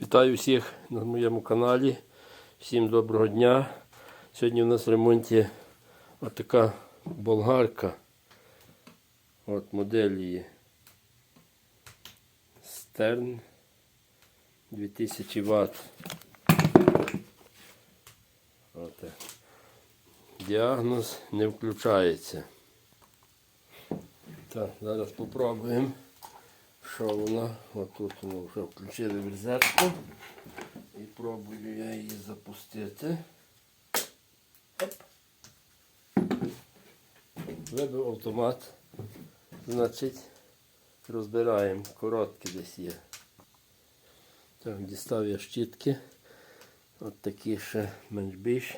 Вітаю всіх на моєму каналі. Всім доброго дня. Сьогодні у нас в ремонті отака болгарка. От модель Stern 2000 Вт. От. Діагноз не включається. Так, зараз попробуємо. Що вона? От тут ми вже включили в розетку. І пробую я її запустити. Оп. Вибив автомат. Значить, розбираємо. Короткі десь є. Так, дістав я щітки. От такі ще менш більш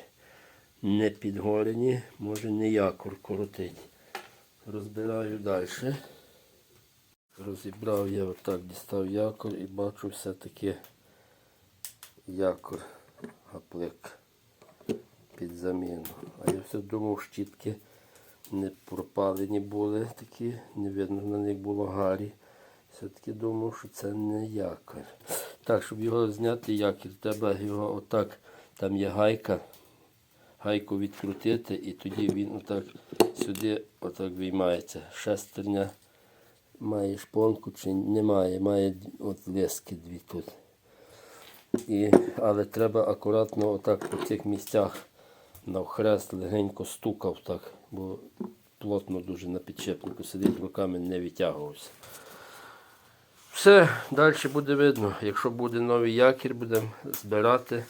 не підгорені, може не якор коротить. Розбираю далі. Розібрав я отак, дістав якор і бачу все-таки якор гаплик під заміну. А я все думав, щітки не пропалені були такі, не видно на них було гарі. Все-таки думав, що це не якор. Так, щоб його зняти якір, треба його отак, там є гайка, гайку відкрутити і тоді він отак сюди отак виймається. Шестерня має шпонку чи немає, має от лески дві тут. І, але треба акуратно отак по цих місцях навхрест легенько стукав так, бо плотно дуже на підчепнику сидить, руками не відтягувався. Все, далі буде видно. Якщо буде новий якір, будемо збирати.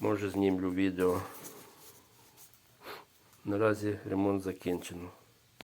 Може знімлю відео. Наразі ремонт закінчено.